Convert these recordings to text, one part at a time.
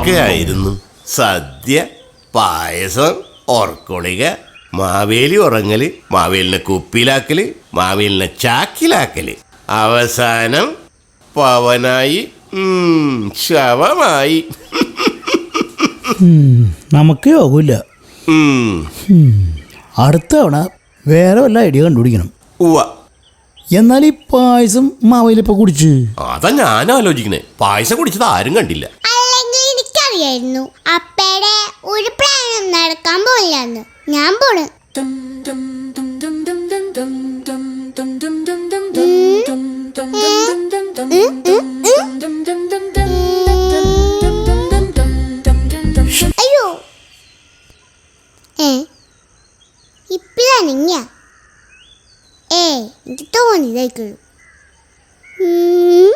എന്തൊക്കെയായിരുന്നു സദ്യ പായസം ഓർക്കൊളിക മാവേലി ഉറങ്ങൽ മാവേലിനെ കുപ്പിയിലാക്കൽ മാവേലിനെ ചാക്കിലാക്കൽ. അവസാനം പവനായി ഉം, ശവമായി. നമുക്ക് യോഗമില്ല. ഉം, അടുത്ത തവണ വേറെ വല്ല ഐഡിയ കണ്ടുപിടിക്കണം. ഉവ്വ. എന്നാൽ ഈ പായസം മാവയിലിപ്പോൾ കുടിച്ച്. അതാ ഞാൻ ആലോചിക്കുന്നത് പായസം കുടിച്ചത് ആരും കണ്ടില്ല. എനിക്കറിയായിരുന്നു അപ്പയുടെ ഒരു പ്ലാനും നടക്കാൻ പോയാന്ന് ഞാൻ പോണ് അയ്യോ ഏ ഇപ്പിതനങ്ങിയ ഏ എനിക്ക് തോന്നിയതായിക്കുള്ളൂ. ഉം.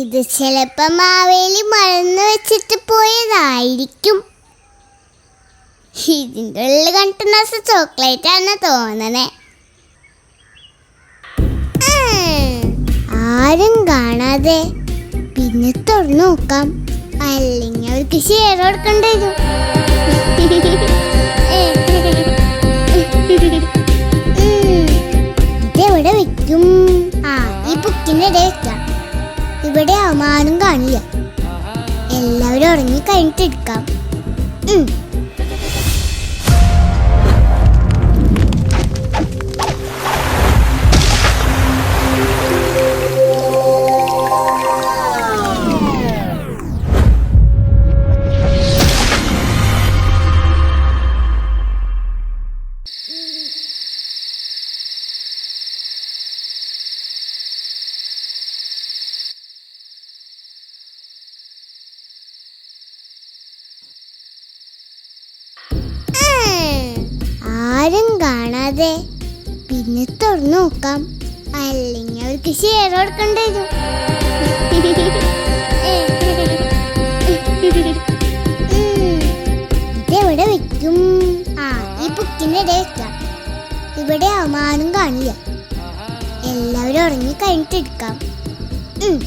ഇത് ചിലപ്പോ മാവേലി മറന്നു വെച്ചിട്ട് പോയതായിരിക്കും. ഇതിന്റെ ഉള്ളിൽ കണ്ടുന്ന ചോക്ലേറ്റ് ആണ് തോന്നണേ. ആരും കാണാതെ പിന്നെ തുറന്നു നോക്കാം. അല്ലെങ്കിൽ അവർക്ക് ഷെയർ കൊടുക്കേണ്ടി വരും. ഇതെവിടെ വെക്കും? ആ ഈ വെക്കാം ഇവിടെ അവമാനം കാണില്ല. എല്ലാവരും ഉറങ്ങി കഴിഞ്ഞിട്ട് എടുക്കാം കാണാതെ പിന്നെ തുറന്നു നോക്കാം അല്ലെങ്കിൽ അവർക്ക് ഷെയർ കൊടുക്കേണ്ടി വരും. ഇതെവിടെ വെക്കും? ആ ഈ ബുക്കിന്റെ ഇടയിൽ ഇവിടെ അവമാനം കാണില്ല. എല്ലാവരും ഉറങ്ങി കഴിഞ്ഞിട്ട് എടുക്കാം. ഉം.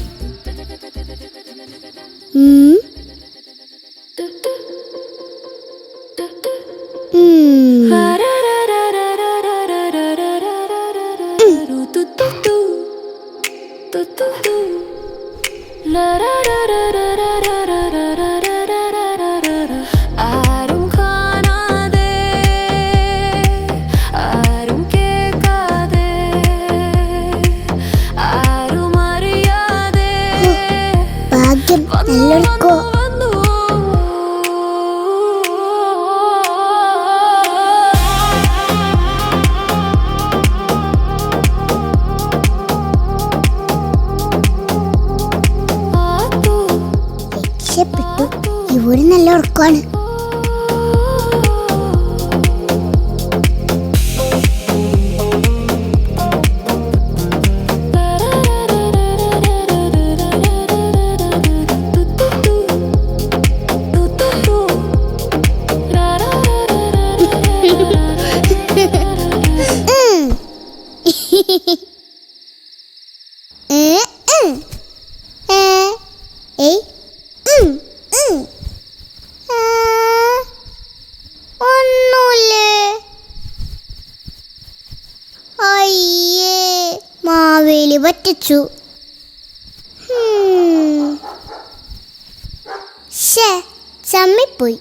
ആത്തു. രക്ഷപ്പെട്ടു. ഇവർ നല്ല ഉറക്കമാണ്. ഹും. ചമ്മിപ്പോയി.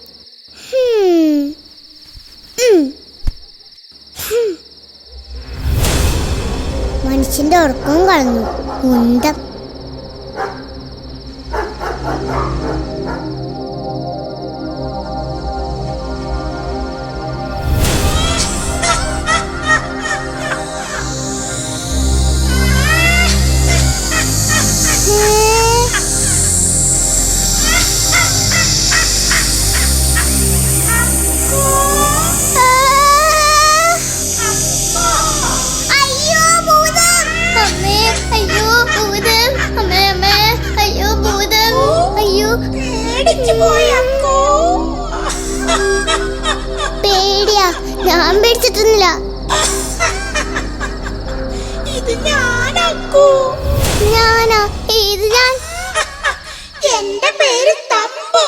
മനുഷ്യന്റെ ഉറക്കവും കളഞ്ഞു. കുന്തം. പേടിയാ. ഞാൻ പേടിച്ചിട്ടൊന്നുമില്ല. ഇത് ഞാനാക്കൂ ഞാനാ? ഏത് ഞാൻ? എന്റെ പേര് തമ്പു.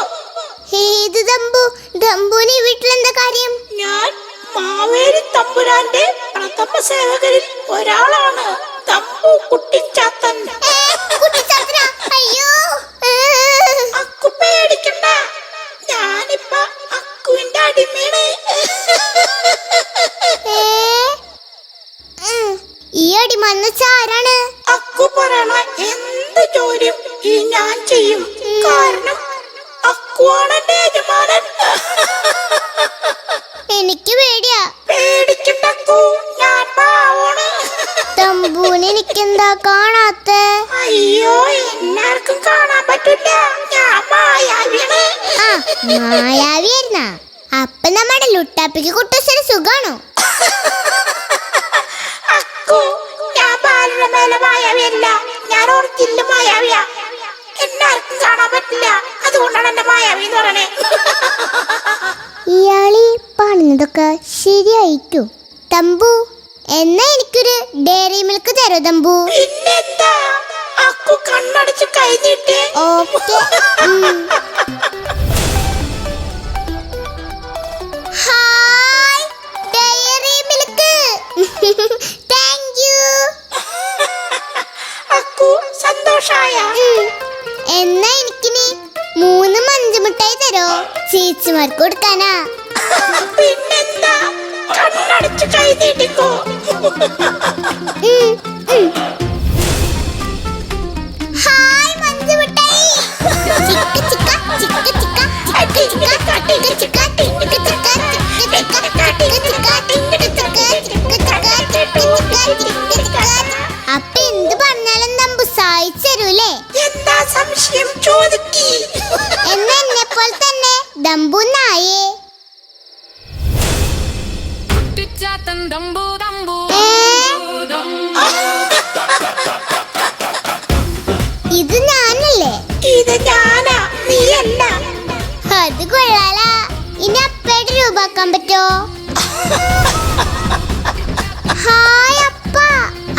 ഏത് തമ്പു? ദമ്പുവിന് ഈ വീട്ടിലെന്താ കാര്യം? ഞാൻ മാവേലി തമ്പുരാന്റെ പ്രഥമ സേവകരിൽ ഒരാളാണ്. തമ്പു കുട്ടിച്ചാത്തൻ മായാവിയായിരുന്ന? അപ്പൊ നമ്മുടെ ലുട്ടാപ്പിക്ക് കുട്ടശ്ശേരി സുഖാണോ? ഞാൻ ഒറിജിനൽ മായാവിയാ. എല്ലാവർക്കും കാണാൻ പറ്റില്ല. അതുകൊണ്ടാണ് എന്റെ മായാവി എന്ന് പറയണേ. ഇയാളീ പറഞ്ഞതൊക്കെ ശരിയായിക്കോ തമ്പു എന്നാ എനിക്കൊരു ഡയറി മിൽക്ക് തരോ തമ്പു. പിന്നെന്താ? അക്കു കണ്ണടച്ച് കൈ നീട്ടി ഓക്കെ അപ്പൊ എന്ത് പറഞ്ഞാലും നമ്പു സഹായിച്ചു എന്താ സംശയം ചോദിക്കി എന്ന എന്നെ പോലെ തന്നെ ദമ്പു നായേ കുട്ടിച്ചാത്തൻ ദമ്പു ദമ്പു? ഇത് ഞാനല്ലേ? ഇത് ഞാനാ. നീയല്ല അത് കൊള്ളാല. ഇനി അപ്പയുടെ രൂപാക്കാൻ പറ്റോ? ഹായ് അപ്പ.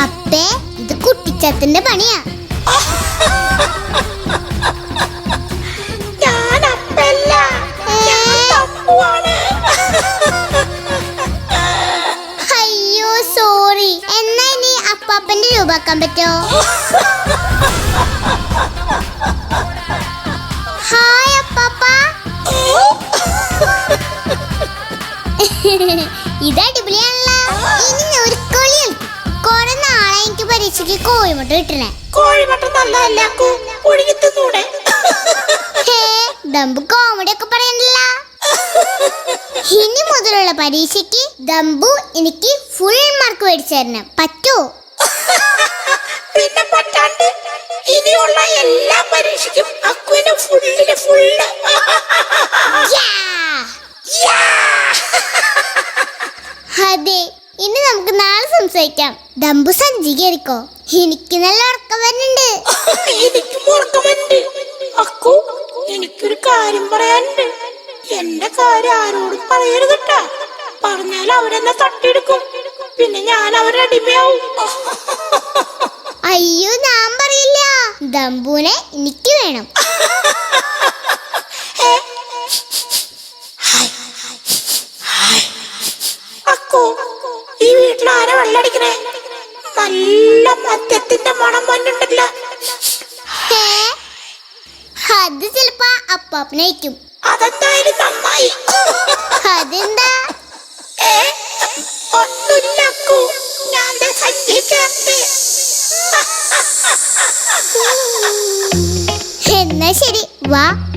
അപ്പേ ഇത് കുട്ടിച്ചത്തിന്റെ പണിയാ. അപ്പാപ്പന്റെ രൂപാക്കാൻ പറ്റോ? ഹായ് അപ്പാപ്പ. ഇത് അടിപൊളിയാണല്ലോ. ഇനി കൊറേ നാളെ എനിക്ക് പരീക്ഷയ്ക്ക് കോഴിമുട്ട കിട്ടണേ. കോഴിമുട്ട നല്ലതല്ല അക്കു ഒഴുകി തിന്നൂടെ. ഹേ ദമ്പു കോമഡി ഒക്കെ പറയണ്ടല്ല ഇനി മുതലുള്ള പരീക്ഷയ്ക്ക് ദമ്പു എനിക്ക് ഫുൾ മാർക്ക് മേടിച്ചു തരണം. പറ്റോ? ഇനിയുള്ള എല്ലാം പരീക്ഷയ്ക്കും അക്കുവിന് ഫുള്ളിൽ ഫുള്ള്! അതെ ഇനി നമുക്ക് നാളെ സംസാരിക്കാം. ദമ്പു സഞ്ചി കയറിക്കോ എനിക്ക് നല്ല ഉറക്കം വരുന്നുണ്ട്. എനിക്ക് മുറക്കമുണ്ട് അക്കു എനിക്കൊരു കാര്യം പറയാനുണ്ട്. എന്റെ കാര്യം ആരോടും പറയരുത് കേട്ടാ പറഞ്ഞാൽ അവരെന്നെ തട്ടിയെടുക്കും. പിന്നെ ഞാൻ അവരുടെ അടിമയാവും. അയ്യോ ഞാൻ പറയില്ല. ദമ്പുനെ എനിക്ക് വേണം. ഈ വീട്ടിൽ ആരാ വെള്ളടിക്കണേ? നല്ല മദ്യത്തിന്റെ മണം വന്നിട്ടില്ല അത് ചിലപ്പോ അപ്പാപ്പനായിരിക്കും എന്നാ ശരി വാ.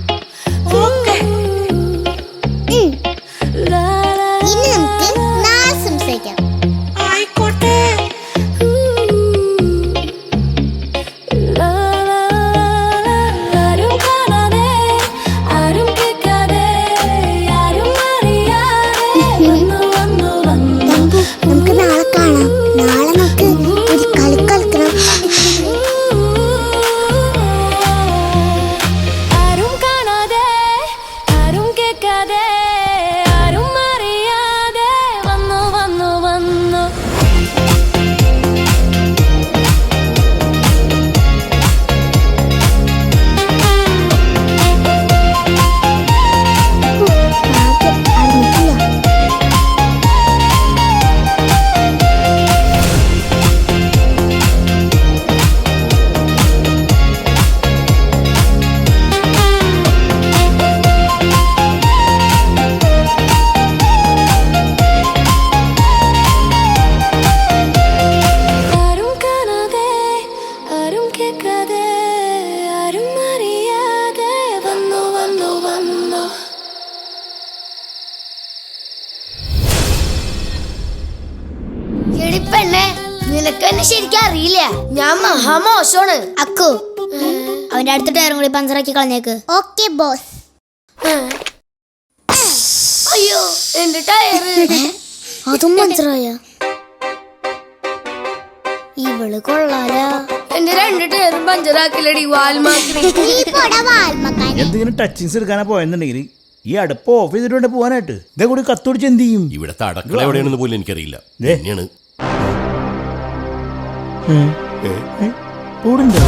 ഞാൻ മഹാമോശമാണ് അക്കു. അവന്റെ അടുത്ത ടയറും കൂടി പഞ്ചറാക്കി കളഞ്ഞേക്ക്. Okay boss. അയ്യോ എന്റെ ടയർ അതും പഞ്ചറായ? ഇവൾ കൊള്ളാല. എന്റെ രണ്ട് ടയറും പഞ്ചറാക്കില്ലടി വാൽമാക്രി ഈ പൊട വാൽമക്കാൻ. എന്തെങ്കിലും ടച്ചിങ്സ് എടുക്കാനാ പോയെന്നുണ്ടെങ്കിൽ ഈ അടുപ്പ് ഓഫ് ചെയ്തിട്ട് പോകാനായിട്ട്? ഇതേ കൂടി കത്തുപിടിച്ച് എന്ത് ചെയ്യും? ഇവിടത്തെ അടക്കള എവിടെയാണെന്ന് പോലും എനിക്കറിയില്ല. തന്നെയാണ് കൂടുണ്ടോ